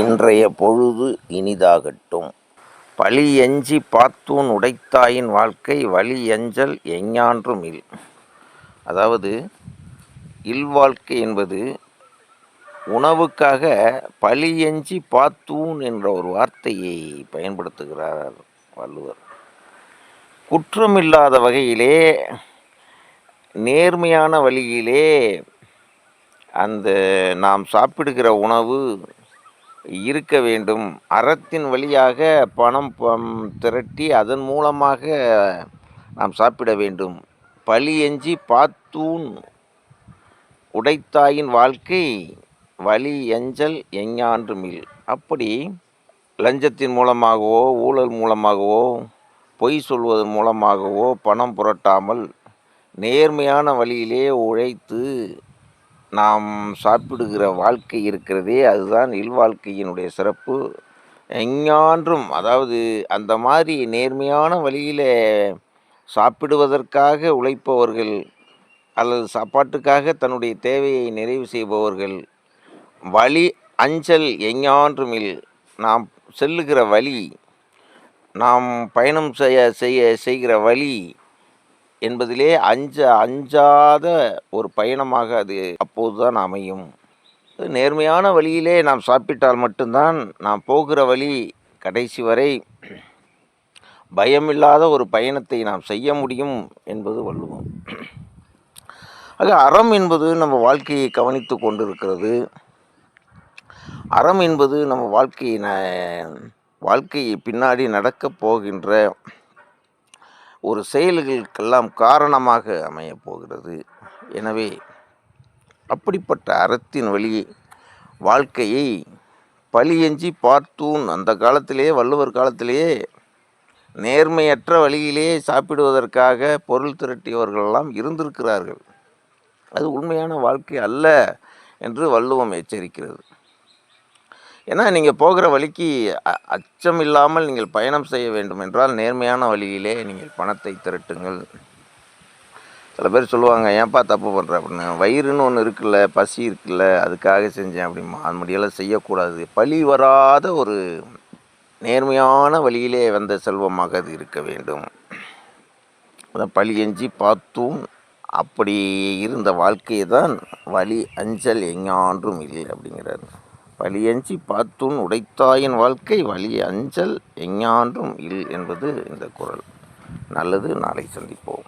இன்றைய பொழுது இனிதாகட்டும். பழி எஞ்சி பாத்தூன் உடைத்தாயின் வாழ்க்கை வழி எஞ்சல் எஞ்ஞான்றும் இல். அதாவது இல்வாழ்க்கை என்பது உணவுக்காக பழி எஞ்சி பாத்தூன் என்ற ஒரு வார்த்தையை பயன்படுத்துகிறார் வள்ளுவர். குற்றமில்லாத வகையிலே நேர்மையான வழியிலே அந்த நாம் சாப்பிடுகிற உணவு இருக்க வேண்டும். அறத்தின் வழியாக பணம் பம் திரட்டி அதன் மூலமாக நாம் சாப்பிட வேண்டும். பழி எஞ்சி பாத்தூன் உடைத்தாயின் வாழ்க்கை வழி எஞ்சல் எஞ்ஞான்று மில் அப்படி லஞ்சத்தின் மூலமாகவோ ஊழல் மூலமாகவோ பொய் சொல்வதன் மூலமாகவோ பணம் புரட்டாமல் நேர்மையான வழியிலே உழைத்து நாம் சாப்பிடுகிற வாழ்க்கை இருக்கிறதே அதுதான் இல்வாழ்க்கையினுடைய சிறப்பு. எஞ்ஞான்றும் அதாவது அந்த மாதிரி நேர்மையான வழியில் சாப்பிடுவதற்காக உழைப்பவர்கள் அல்லது சாப்பாட்டுக்காக தன்னுடைய தேவையை நிறைவு செய்பவர்கள் வழி அஞ்சல் எஞ்ஞான்றும் நாம் செல்லுகிற வழி நாம் பயணம் செய்ய செய்ய செய்கிற வழி என்பதிலே அஞ்ச அஞ்சாத ஒரு பயணமாக அது அப்போதுதான் அமையும். நேர்மையான வழியிலே நாம் சாப்பிட்டால் மட்டும்தான் நாம் போகிற வழி கடைசி வரை பயமில்லாத ஒரு பயணத்தை நாம் செய்ய முடியும் என்பது வள்ளுவம். ஆக அறம் என்பது நம்ம வாழ்க்கையை கவனித்து கொண்டிருக்கிறது. அறம் என்பது நம்ம வாழ்க்கையை வாழ்க்கையை பின்னாடி நடக்கப் போகின்ற ஒரு செயல்களுக்கெல்லாம் காரணமாக அமையப் போகிறது. எனவே அப்படிப்பட்ட அறத்தின் வழியை வாழ்க்கையை பழியஞ்சி பார்த்தூன் அந்த காலத்திலேயே வள்ளுவர் காலத்திலேயே நேர்மையற்ற வழியிலே சாப்பிடுவதற்காக பொருள் திரட்டியவர்களெல்லாம் இருந்திருக்கிறார்கள். அது உண்மையான வாழ்க்கை அல்ல என்று வள்ளுவம் எச்சரிக்கிறது. ஏன்னா நீங்கள் போகிற வழிக்கு அச்சம் இல்லாமல் நீங்கள் பயணம் செய்ய வேண்டும் என்றால் நேர்மையான வழியிலே நீங்கள் பணத்தை திரட்டுங்கள். சில பேர் சொல்லுவாங்க ஏன்ப்பா தப்பு பண்ணுற அப்படின்னு. வயிறுன்னு ஒன்று இருக்குல்ல பசி இருக்குல்ல அதுக்காக செஞ்சேன் அப்படிமா அது முடியெல்லாம் செய்யக்கூடாது. பழி வராத ஒரு நேர்மையான வழியிலே வந்த செல்வமாக அது இருக்க வேண்டும். அதான் பழி எஞ்சி பார்த்தும் அப்படி இருந்த வாழ்க்கையை தான் வழி அஞ்சல் எங்கான்றும் இல்லை அப்படிங்கிறார். வழியஞ்சி பார்த்துன் உடைத்தாயின் வாழ்க்கை வழி அஞ்சல் எஞ்ஞான்றும் இல் என்பது இந்த குரல். நல்லது நாளை சந்திப்போம்.